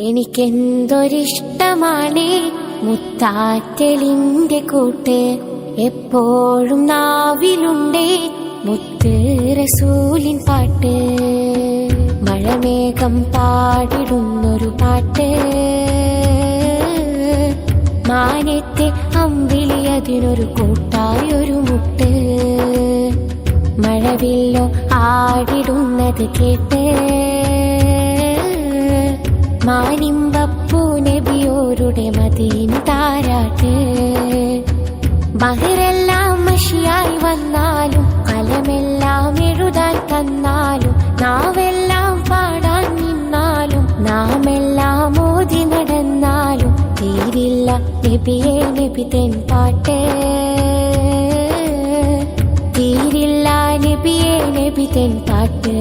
എനിക്കെന്തൊരിഷ്ടമാണ് മുത്താറ്റലിന്റെ കൂട്ട്? എപ്പോഴും നാവിലുണ്ടേ മുത്ത് റസൂലിൻ പാട്ട്? മഴമേഘം പാടിടുന്നൊരു പാട്ട്? മാനത്തെ അമ്പിളി അതിനൊരു കൂട്ടായൊരു മുട്ട്? മഴവില്ലോ ആടിടുന്നത് കേട്ട്? മാനിമ്പപ്പൂ നബിയോരുടെ മദീൻ താരാട്ട്. ബഹിരെല്ലാം മഷിയായി വന്നാലും കലമെല്ലാം എഴുതാൻ തന്നാലും നാവെല്ലാം പാടാൻ നിന്നാലും നാമെല്ലാം ഓതി നടന്നാലും തീരില്ല നബിയെ നബി തെൻ പാട്ട്. തീരില്ല നബിയെ നബി തെൻ പാട്ട്.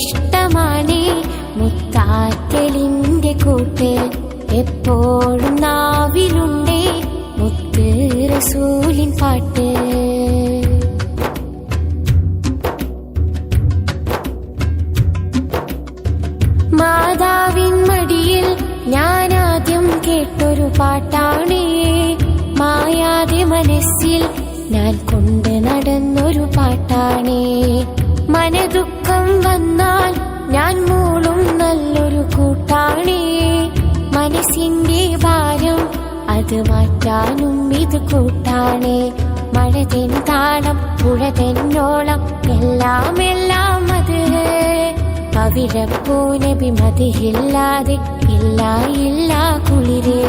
എനിക്കെന്തൊരിഷ്ടമാണ് മുത്താറ്റലിന്റെ കൂട്ട് എപ്പോഴും നാവിലുണ്ടേ. മുത്ത് റസൂലിൻ പാട്ട് മാതാവിൻ മടിയിൽ ഞാൻ ആദ്യം കേട്ടൊരു പാട്ടാണേ. മായാതെ മനസ്സിൽ ഞാൻ കൊണ്ട് നടന്നൊരു പാട്ടാണ്. വന്നാൽ ഞാൻ മൂളും നല്ലൊരു കൂട്ടാണി മനസ്സിന്റെ ഭാരം അത് മാറ്റാനും ഇത് കൂട്ടാണി മഴ തെൻ താളം പുഴ തെന്നോളം എല്ലാം എല്ലാം അത് പവിഴപ്പൂനബി മതിയില്ലാതെ ഇല്ല ഇല്ല കുളിരേ.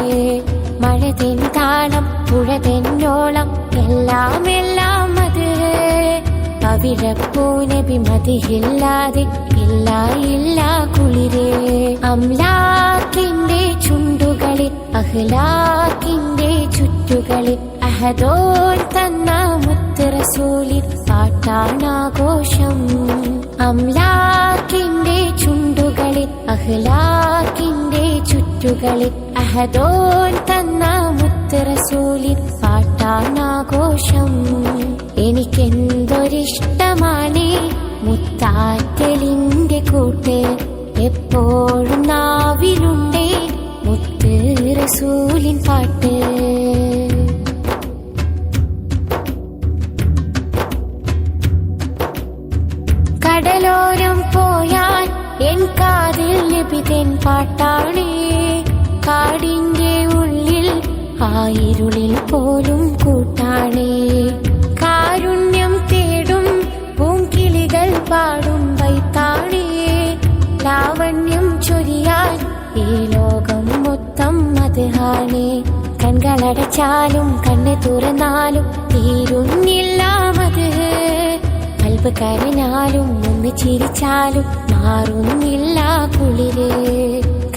മഴ തെൻ താളം പുഴ തെന്നോളം എല്ലാം എല്ലാം അത് പവിഴപ്പൂനബി മതിയില്ലാതെ ഇല്ല ഇല്ല കുളിരേ. അംലാക്കിന്റെ ചുണ്ടുകളിൽ അഹ്ലാക്കിന്റെ ചുറ്റുകളിൽ അഹദോൻ തന്ന മുത്ത് റസൂലിൽ പാട്ടാണാഘോഷം. അംലാക്കിന്റെ ചുണ്ടുകളിൽ അഹ്ലാക്കിന്റെ ചുറ്റുകളിൽ അഹദോൻ തന്ന മുത്ത് റസൂലിൽ പാട്ടാണാഘോഷം. എനിക്കെന്തൊരിഷ്ടമാണ് മുത്താറ്റലിന്റെ കൂട്ട് എപ്പോഴും നാവിലുണ്ടേ. മുത്ത് റസൂലിൻ പാട്ട്. കടലോരം പോയാൽ എൻ കാതിൽ ലഭിതൻ പാട്ടാണ്. കാടിന്റെ ഉള്ളിൽ ആയിരുളിൽ പോലും കൂട്ടാണ്. പാടും വൈത്താഴിയെ ലാവണ്യം ചൊരിയാൻ ഈ ലോകം മൊത്തം മതാണ് കൺകളടച്ചാലും കണ്ണ് തുറന്നാലും തീരുന്നില്ല മത്. കൽപ്പ് കരഞ്ഞാലും ഒന്ന് ചിരിച്ചാലും മാറുന്നില്ല കുളിര്.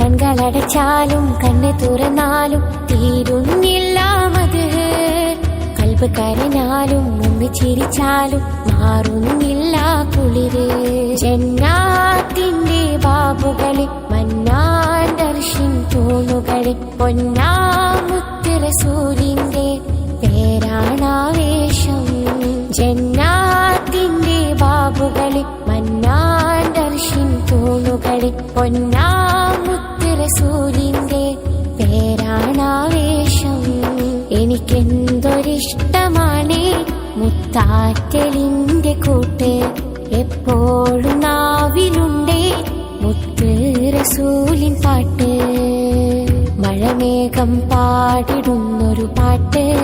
കൺകളടച്ചാലും കണ്ണ് തുറന്നാലും തീരുന്നില്ല മത്. കൽപ്പ് കരഞ്ഞാലും ഒന്ന് ചിരിച്ചാലും മാറുന്നില്ല കുളിര്. ജന്നാത്തിന്റെ ബാബുകളിൽ മന്നാൻ ദർശിൻ തൂണുകളെ പൊന്നാമുത്ത് റസൂലിന്റെ പേരാണാവേശം. ജന്നാത്തിന്റെ ബാബുകളിൽ മന്നാൻ ദർശിൻ തൂണുകളെ പൊന്നാമുത്ത് റസൂലിന്റെ പേരാണാവേശം. എനിക്കെന്തൊരിഷ്ടമാണ് മുത്താറ്റലിന്റെ പാടിടുന്നൊരു പാട്ട്.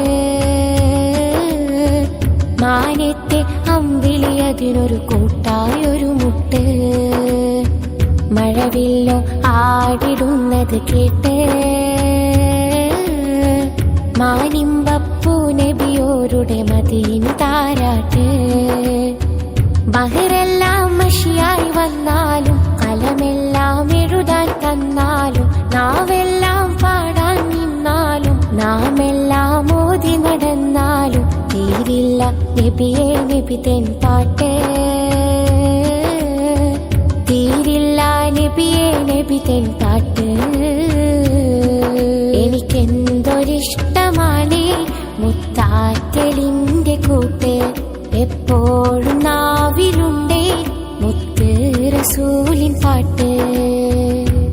മാനത്തെ അമ്പിളി അതിനൊരു കൂട്ടായൊരു മുട്ട്. മഴവില്ലോ ആടിടുന്നത് കേട്ട്. മാനിമ്പപ്പൂ നബിയോരുടെ മതിന് താരാട്ട്. ബഹിരെല്ലാം മഷിയായി വന്നാലും കലമെല്ലാം എഴുതാൻ തന്നാലും നാവെല്ലാം നബിയെ നബി തൻ പാട്ട്. തീരില്ല നബിയെ നബി തൻ പാട്ട്. എനിക്കെന്തൊരിഷ്ടമാണ് മുത്താറ്റലിന്റെ കൂട്ട്. എപ്പോഴും